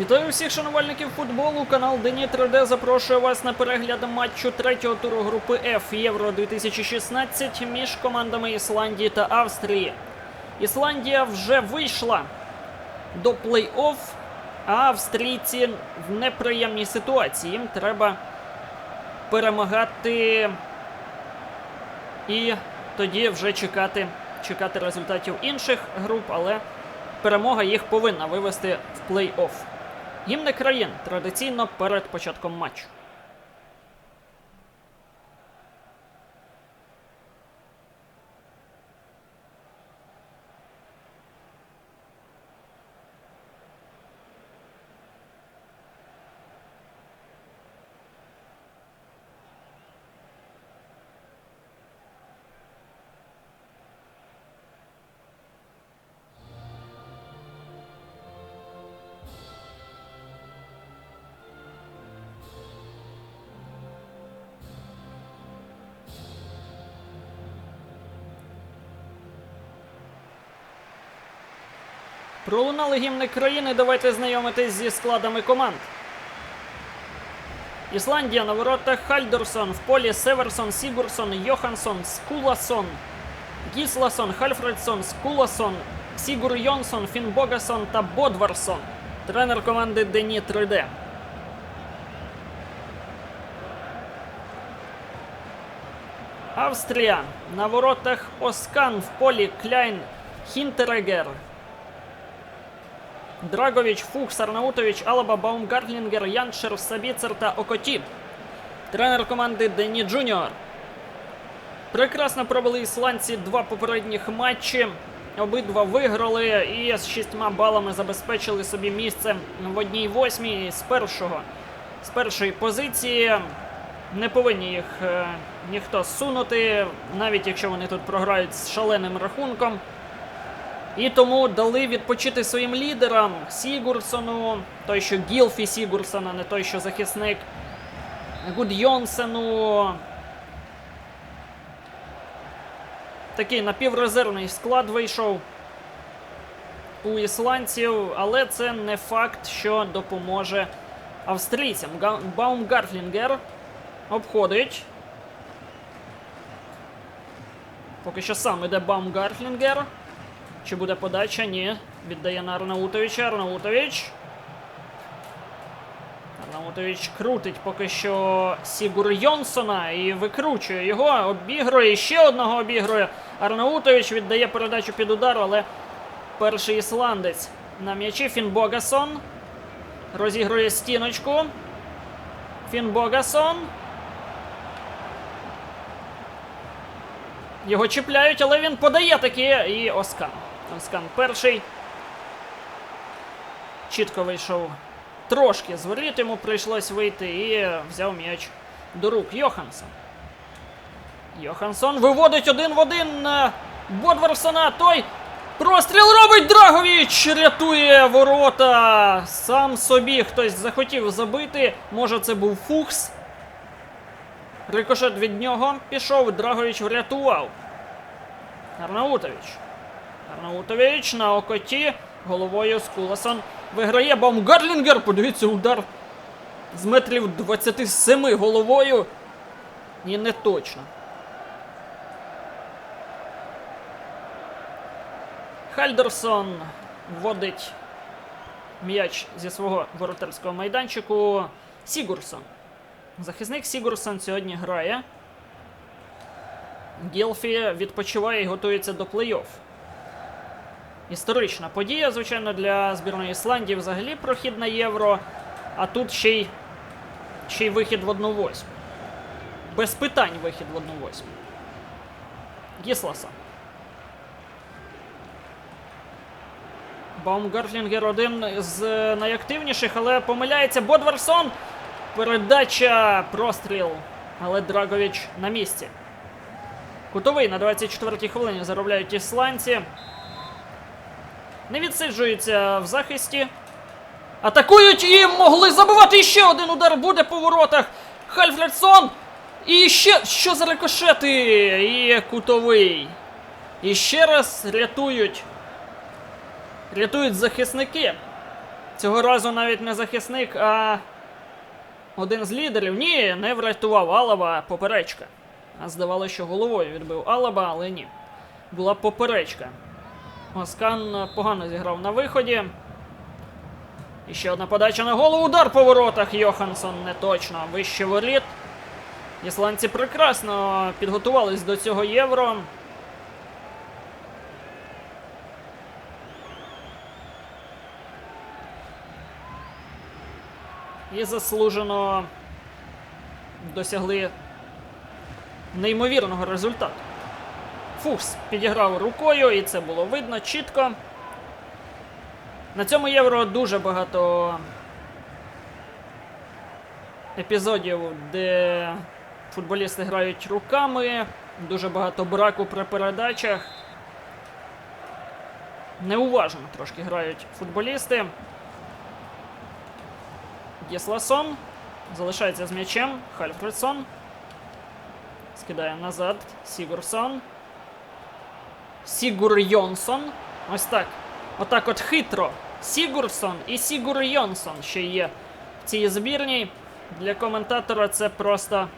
Вітаю всіх шанувальників футболу. Канал Дені 3D запрошує вас на перегляд матчу третього туру групи F Євро 2016 між командами Ісландії та Австрії. Ісландія вже вийшла до плей-офф, а австрійці в неприємній ситуації. Їм треба перемагати і тоді вже чекати, чекати результатів інших груп, але перемога їх повинна вивести в плей-офф. Гімни країн традиційно перед початком матчу. Пролунали гімни країни. Давайте знайомитись зі складами команд. Ісландія на воротах Хальдерсон, в полі Северсон, Сігурсон, Йоханссон, Скуласон, Гісласон, Хальфредсон, Скуласон, Сігур Йонсон, Фінбогасон та Бодварсон. Тренер команди Дені 3D. Австрія на воротах Оскан в полі Кляйн Хінтерегер. Драгович, Фукс, Арнаутович, Алаба, Баумгартлінгер, Яншер, Сабіцер та Окоті. Тренер команди Дені Джуніор. Прекрасно провели ісландці два попередніх матчі. Обидва виграли і з шістьма балами забезпечили собі місце в одній восьмій з першого. З першої позиції не повинні їх е, ніхто сунути, навіть якщо вони тут програють з шаленим рахунком. І тому дали відпочити своїм лідерам Сігурсону, той, що Гілфі Сігурсон, а не той, що захисник Гудйонсену. Такий напіврезервний склад вийшов у ісландців, але це не факт, що допоможе австрійцям. Га- Баумгартлінгер обходить. Поки що сам іде Баумгартлінгер. Чи буде подача? Ні. Віддає на Арнаутовича. Арнаутович. Арнаутович крутить поки що Сігур Йонсона і викручує його. Обігрує. Ще одного обігрує. Арнаутович віддає передачу під удар, але перший ісландець на м'ячі Фінбогасон. Розігрує стіночку. Фінбогасон. Його чіпляють, але він подає таки і Оскан. Оскан перший. Чітко вийшов трошки з воріт, йому прийшлось вийти і взяв м'яч до рук. Йоханссон. Йоханссон виводить один в один на Бодварсона. Той простріл робить Драговіч! Рятує ворота. Сам собі хтось захотів забити. Може, це був Фукс. Рикошет від нього пішов, Драгович врятував. Арнаутович. Арнаутович на окоті. Головою Скуласон виграє Баумгарлінгер. Подивіться, удар з метрів 27 головою. І не точно. Хальдерсон вводить м'яч зі свого воротарського майданчику. Сігурсон. Захисник Сігурсон сьогодні грає. Гілфі відпочиває і готується до плей-офф. Історична подія, звичайно, для збірної Ісландії взагалі прохід на євро. А тут ще й, ще й вихід в 1-8. Без питань вихід в 1-8. Гісласа. Баумгартлінгер один з найактивніших, але помиляється Бодварсон. Передача, простріл. Але Драгович на місці. Кутовий на 24-й хвилині заробляють ісландці. Не відсиджуються в захисті. Атакують і могли забивати І ще один удар буде по воротах. Хальфредсон. І ще що за рикошети? І кутовий. І ще раз рятують. Рятують захисники. Цього разу навіть не захисник, а один з лідерів. Ні, не врятував Алаба поперечка. А здавалося, що головою відбив Алаба, але ні. Була поперечка. Оскан погано зіграв на виході. І ще одна подача на голову. Удар по воротах. Йоханссон не точно. Вище воріт. Ісландці прекрасно підготувались до цього євро. І заслужено досягли неймовірного результату. Фукс підіграв рукою, і це було видно чітко. На цьому євро дуже багато епізодів, де футболісти грають руками, дуже багато браку при передачах. Неуважно трошки грають футболісти. Єсласон залишається з м'ячем. Хальфредсон. Скидає назад. Сігурсон. Сігур Йонсон. Ось так. Отак от хитро. Сігурсон і Сігур Йонсон ще є в цій збірній. Для коментатора це просто,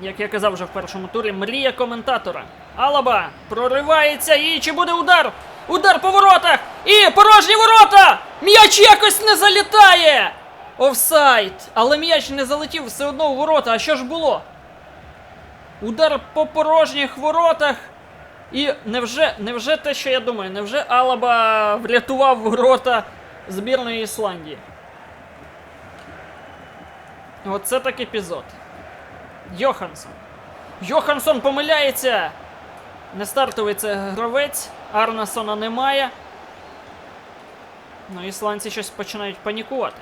як я казав вже в першому турі, мрія коментатора. Алаба проривається і чи буде удар? Удар по воротах! І порожні ворота! М'яч якось не залітає! Офсайд! Але м'яч не залетів все одно у ворота. А що ж було? Удар по порожніх воротах. І невже, невже те, що я думаю, невже Алаба врятував ворота збірної Ісландії? Оце так епізод. Йоханссон. Йоханссон помиляється! Не стартовий це гравець, Арнасона немає. Ну, ісландці щось починають панікувати.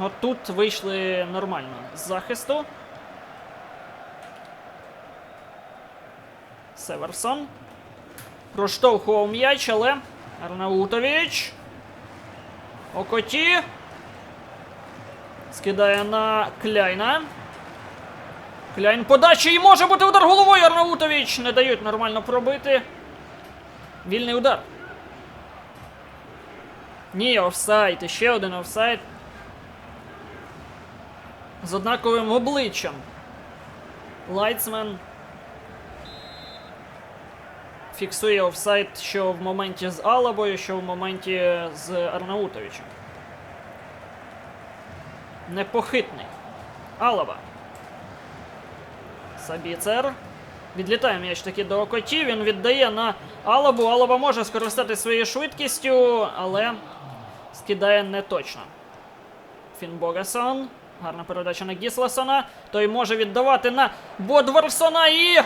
От тут вийшли нормально з захисту. Северсон. Проштовхував м'яч, але Арнаутович. Окоті. Скидає на Кляйна. Кляйн подача і може бути удар головою. Арнаутович не дають нормально пробити. Вільний удар. Ні, офсайд. І ще один офсайд. З однаковим обличчям. Лайтсмен фіксує офсайд що в моменті з Алабою, що в моменті з Арнаутовичем. Непохитний. Алаба. Сабіцер. Відлітає м'яч таки до Окоті. Він віддає на Алабу. Алаба може скористатися своєю швидкістю, але скидає не точно. Фінбогасон. Гарна передача на Гісласона. Той може віддавати на Бодварсона і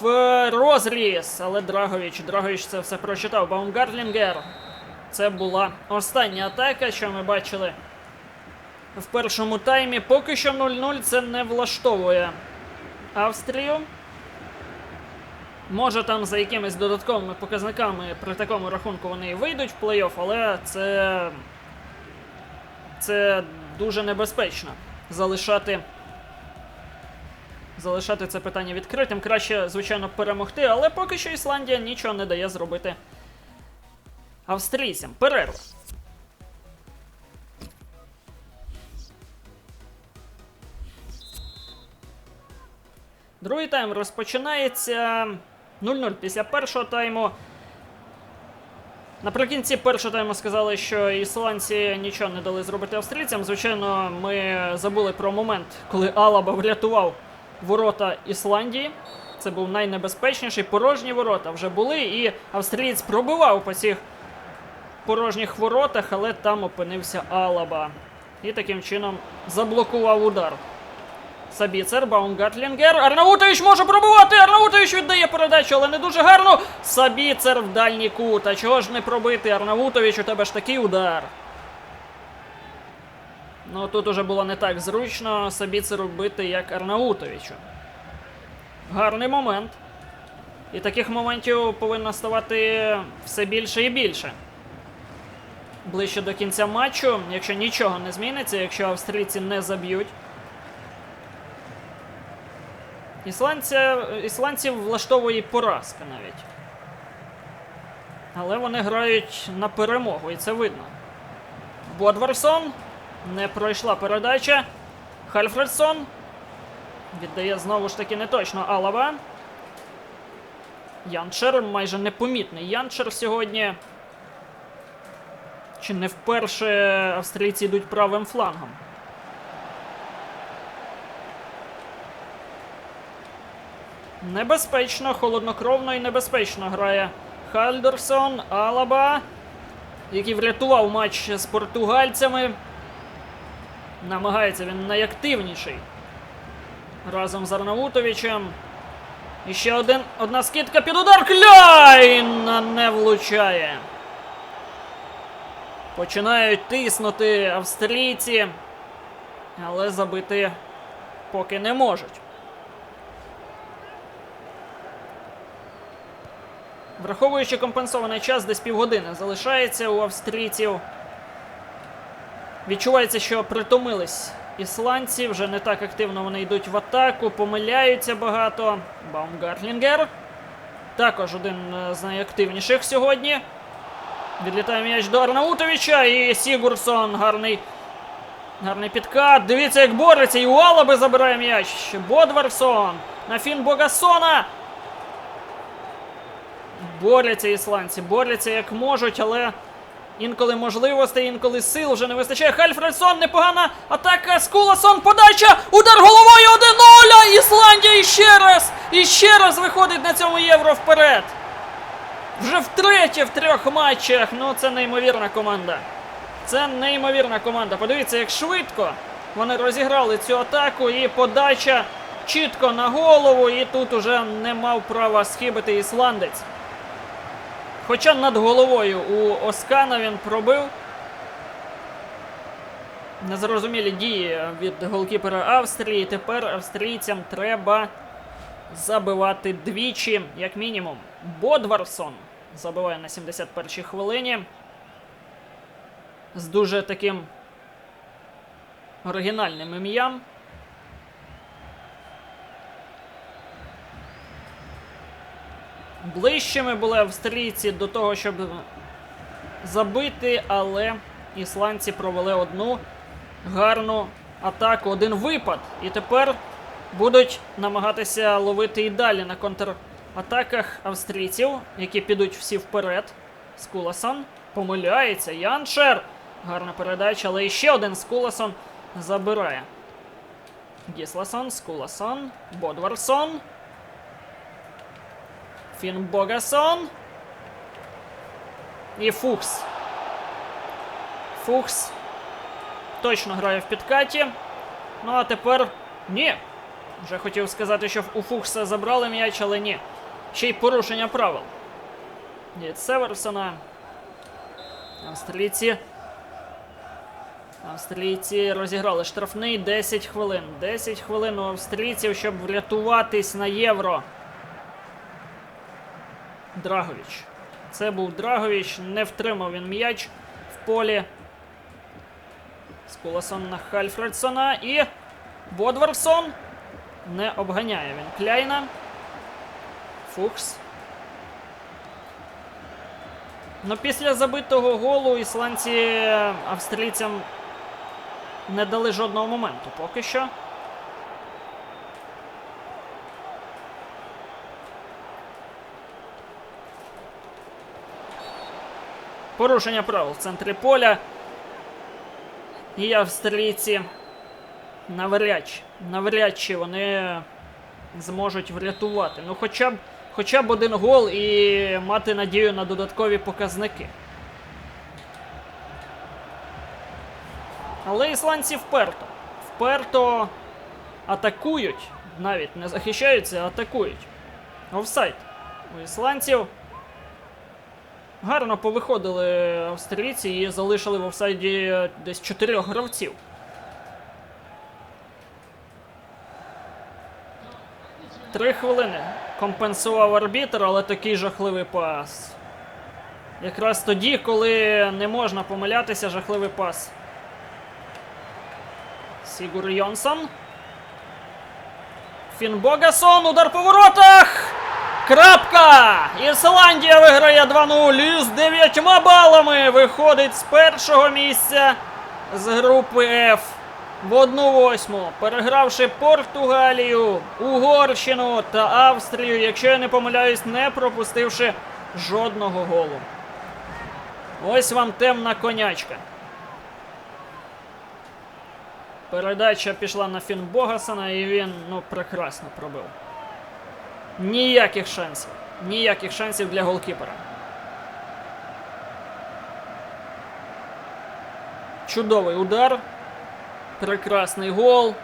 в розріз. Але Драгович. Драгович це все прочитав. Баумгарлінгер. Це була остання атака, що ми бачили в першому таймі. Поки що 0-0 це не влаштовує Австрію. Може там за якимись додатковими показниками при такому рахунку вони і вийдуть в плей-офф, але це. Це дуже небезпечно залишати. Залишати це питання відкритим. Краще, звичайно, перемогти, але поки що Ісландія нічого не дає зробити австрійцям. Перерва. Другий тайм розпочинається 0-0 після першого тайму. Наприкінці першого тайму сказали, що ісландці нічого не дали зробити австрійцям. Звичайно, ми забули про момент, коли Алаба врятував ворота Ісландії. Це був найнебезпечніший. Порожні ворота вже були, і австрієць пробивав по цих порожніх воротах, але там опинився Алаба. І таким чином заблокував удар. Сабіцер, Баумгатлінгер. Арнаутович може пробувати. Арнаутович віддає передачу, але не дуже гарно. Сабіцер в дальній кут. А чого ж не пробити? Арнаутович, у тебе ж такий удар. Ну тут уже було не так зручно Сабіцеру бити, як Арнаутовичу. Гарний момент. І таких моментів повинно ставати все більше і більше. Ближче до кінця матчу, якщо нічого не зміниться, якщо австрійці не заб'ють. Ісландця, ісландців влаштовує поразка навіть. Але вони грають на перемогу, і це видно. Бодварсон. Не пройшла передача. Хальфредсон. Віддає знову ж таки не точно Алава. Янчер майже непомітний. Янчер сьогодні. Чи не вперше австрійці йдуть правим флангом? Небезпечно, холоднокровно і небезпечно грає Хальдерсон, Алаба, який врятував матч з португальцями. Намагається він найактивніший. Разом з Арнаутовичем. І ще один, одна скидка під удар. Кляйн не влучає. Починають тиснути австрійці, але забити поки не можуть. Враховуючи компенсований час, десь півгодини залишається у австрійців. Відчувається, що притомились ісландці, вже не так активно вони йдуть в атаку, помиляються багато. Баумгартлінгер. Також один е, з найактивніших сьогодні. Відлітає м'яч до Арнаутовича і Сігурсон. Гарний. Гарний підкат. Дивіться, як бореться. І у Алаби забирає м'яч. Бодварсон. На фін Богасона. Борються ісландці, борються як можуть, але інколи можливостей, інколи сил вже не вистачає. Хальфредсон, непогана атака. Скуласон, подача, удар головою 1-0. Ісландія іще раз, і ще раз виходить на цьому євро вперед. Вже втретє в трьох матчах. Ну, це неймовірна команда. Це неймовірна команда. Подивіться, як швидко вони розіграли цю атаку, і подача чітко на голову, і тут уже не мав права схибити ісландець. Хоча над головою у Оскана він пробив. Незрозумілі дії від голкіпера Австрії. Тепер австрійцям треба забивати двічі, як мінімум. Бодварсон забиває на 71-й хвилині. З дуже таким оригінальним ім'ям. Ближчими були австрійці до того, щоб забити, але ісландці провели одну гарну атаку, один випад. І тепер будуть намагатися ловити і далі на контратаках австрійців, які підуть всі вперед. Скуласан помиляється. Яншер. Гарна передача, але іще один Скуласон забирає. Гісласон, Скуласон, Бодварсон. Фінбогасон. І Фукс. Фукс точно грає в підкаті. Ну а тепер ні. Вже хотів сказати, що у Фукса забрали м'яч, але ні. Ще й порушення правил. Від Северсона. Австралійці. Австралійці розіграли штрафний 10 хвилин. 10 хвилин у австралійців, щоб врятуватись на євро. Драговіч. Це був Драговіч, не втримав він м'яч в полі. Скуласон на Хальфредсона і Бодварсон не обганяє він Кляйна. Фукс. Ну, після забитого голу ісландці австралійцям не дали жодного моменту поки що. Порушення правил в центрі поля. І австралійці навряд чи, навряд чи вони зможуть врятувати. Ну, хоча б, хоча б один гол і мати надію на додаткові показники. Але ісландці вперто. Вперто атакують, навіть не захищаються, а атакують. Офсайд у ісландців. Гарно повиходили австралійці і залишили в офсайді десь чотирьох гравців. Три хвилини компенсував арбітр, але такий жахливий пас. Якраз тоді, коли не можна помилятися, жахливий пас. Сігур Йонсон. Фінбогасон, удар по воротах! Крапка! Ісландія виграє 2-0 і з 9 балами виходить з першого місця з групи F в 1-8, перегравши Португалію, Угорщину та Австрію, якщо я не помиляюсь, не пропустивши жодного голу. Ось вам темна конячка. Передача пішла на Фін Богасана, і він ну, прекрасно пробив. Ніяких шансів. Ніяких шансів для голкіпера. Чудовий удар. Прекрасний гол.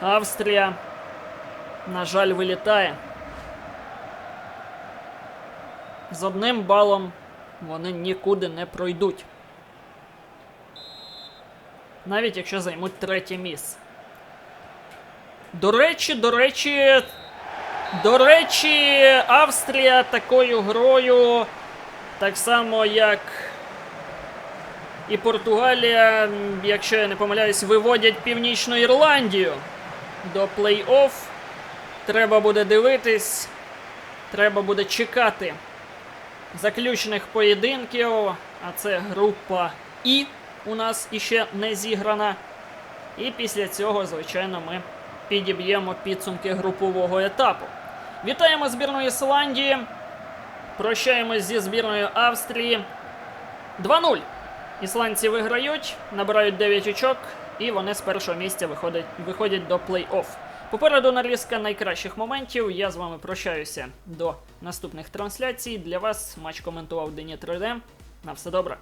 Австрія. На жаль, вилітає. З одним балом вони нікуди не пройдуть. Навіть якщо займуть третє місце. До речі, до речі, до речі, Австрія такою грою, так само як і Португалія, якщо я не помиляюсь, виводять Північну Ірландію до плей-офф. Треба буде дивитись, треба буде чекати заключних поєдинків, а це група І у нас іще не зіграна. І після цього, звичайно, ми підіб'ємо підсумки групового етапу. Вітаємо збірну Ісландії. Прощаємось зі збірною Австрії. 2-0. Ісландці виграють, набирають 9 очок, і вони з першого місця виходять, виходять до плей-офф. Попереду нарізка найкращих моментів. Я з вами прощаюся до наступних трансляцій. Для вас матч коментував Дені 3D. На все добре.